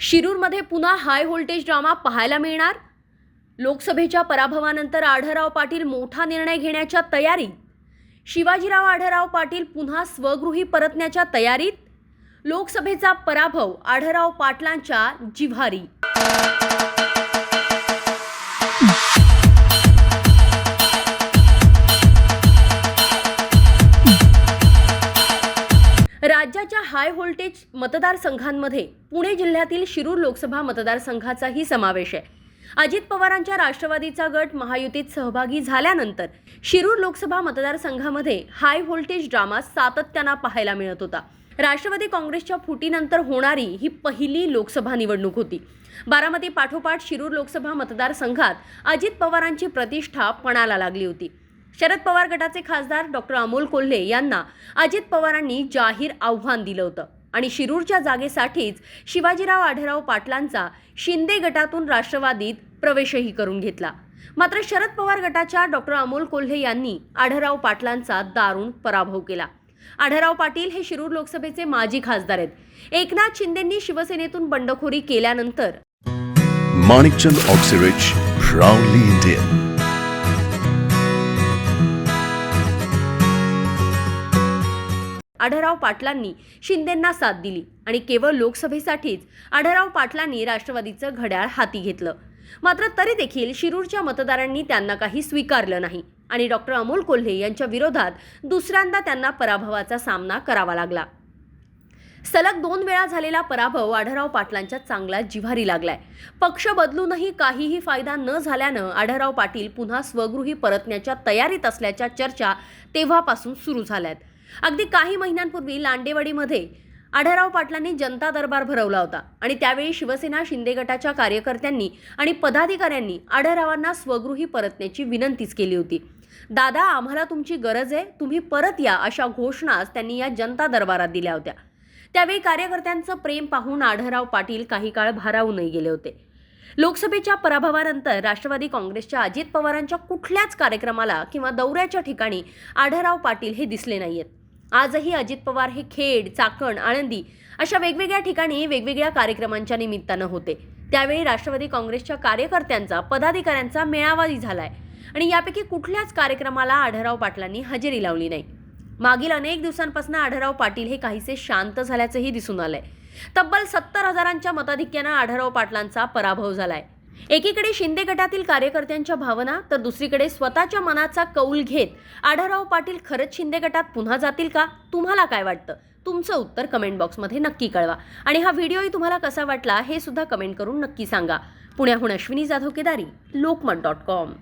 शिरूरमध्ये पुन्हा high voltage drama पाहायला मिळणार? लोकसभेच्या पराभवानंतर आढळराव पाटील मोठा निर्णय घेण्याच्या तयारीत? शिवाजीराव आढळराव पाटील पुन्हा स्वगृही परतण्याच्या तयारीत? लोकसभेचा पराभव आढळराव पाटलांच्या जिव्हारी राज्याच्या हाय व्होल्टेज मतदारसंघांमध्ये पुणे जिल्ह्यातील शिरूर लोकसभा मतदारसंघाचाही समावेश आहे. अजित पवारांच्या राष्ट्रवादीचा गट महायुतीत सहभागी झाल्यानंतर शिरूर लोकसभा मतदारसंघामध्ये हाय व्होल्टेज ड्रामा सातत्यानं पाहायला मिळत होता. राष्ट्रवादी काँग्रेसच्या फुटीनंतर होणारी ही पहिली लोकसभा निवडणूक होती. बारामती पाठोपाठ शिरूर लोकसभा मतदारसंघात अजित पवारांची प्रतिष्ठा पणाला लागली होती. शरद पवार गटाचे खासदार डॉक्टर अमोल कोल्हे यांना अजित पवारांनी जाहीर आव्हान दिलं होतं. आणि शिरूरच्या जागेसाठीच शिवाजीराव आढराव पाटलांचा शिंदे गटातून राष्ट्रवादीत प्रवेशही करून घेतला. मात्र शरद पवार गटाच्या डॉक्टर अमोल कोल्हे यांनी आढराव पाटलांचा दारुण पराभव केला. आढराव पाटील हे शिरूर लोकसभेचे माजी खासदार आहेत. एकनाथ शिंदेंनी शिवसेनेतून बंडखोरी केल्यानंतर Manikchand oxyrich proudly Indian. Adhalrao पाटलांनी शिंदेंना साथ दिली आणि केवळ लोकसभेसाठीच आढळराव पाटलांनी राष्ट्रवादीचं घड्याळ हाती घेतलं. मात्र तरी देखील शिरूरच्या मतदारांनी त्यांना काही स्वीकारलं नाही आणि डॉक्टर अमोल कोल्हे यांच्या विरोधात दुसऱ्यांदा त्यांना पराभवाचा सामना करावा लागला. सलग दोन वेळा झालेला पराभव आढळराव पाटलांच्या चांगला जिव्हारी लागलाय. पक्ष बदलूनही काहीही फायदा न झाल्यानं आढळराव पाटील पुन्हा स्वगृही परतण्याच्या तयारीत असल्याच्या चर्चा तेव्हापासून सुरू झाल्यात. अगदी काही महिन्यांपूर्वी लांडेवाडीमध्ये आढराव पाटलांनी जनता दरबार भरवला होता आणि त्यावेळी शिवसेना शिंदे गटाच्या कार्यकर्त्यांनी आणि पदाधिकाऱ्यांनी आढरावांना स्वगृही परतण्याची विनंतीच केली होती. दादा आम्हाला तुमची गरज आहे तुम्ही परत या अशा घोषणाच त्यांनी या जनता दरबारात दिल्या होत्या. त्यावेळी कार्यकर्त्यांचं प्रेम पाहून आढळराव पाटील काही काळ भारावूनही गेले होते. लोकसभेच्या पराभवानंतर राष्ट्रवादी काँग्रेसच्या अजित पवारांच्या कुठल्याच कार्यक्रमाला किंवा दौऱ्याच्या ठिकाणी आढळराव पाटील हे दिसले नाहीयेत. आजही अजित पवार हे खेड चाकण आळंदी अशा वेगवेगळ्या ठिकाणी वेगवेगळ्या कार्यक्रमांच्या निमित्तानं होते. त्यावेळी राष्ट्रवादी काँग्रेसच्या कार्यकर्त्यांचा पदाधिकाऱ्यांचा मेळावाही झालाय आणि यापैकी कुठल्याच कार्यक्रमाला आढळराव पाटलांनी हजेरी लावली नाही. मागील अनेक दिवसांपासून आढळराव पाटील हे काहीसे शांत झाल्याचंही दिसून आलंय. तब्बल सत्तर हजारांच्या मताधिक्यानं आढळराव पाटलांचा पराभव झालाय. एकीकडे शिंदे गटातील कार्यकर्त्यांच्या भावना तर दुसरीकडे स्वतःच्या मनाचा कौल घेत आढळराव पाटील खरंच शिंदे गटात पुन्हा जातील का? तुम्हाला काय वाटतं? तुमचं उत्तर कमेंट बॉक्समध्ये नक्की कळवा. आणि हा व्हिडिओही तुम्हाला कसा वाटला हे सुद्धा कमेंट करून नक्की सांगा. पुण्याहून अश्विनी जाधव केदारी लोकमत डॉट कॉम.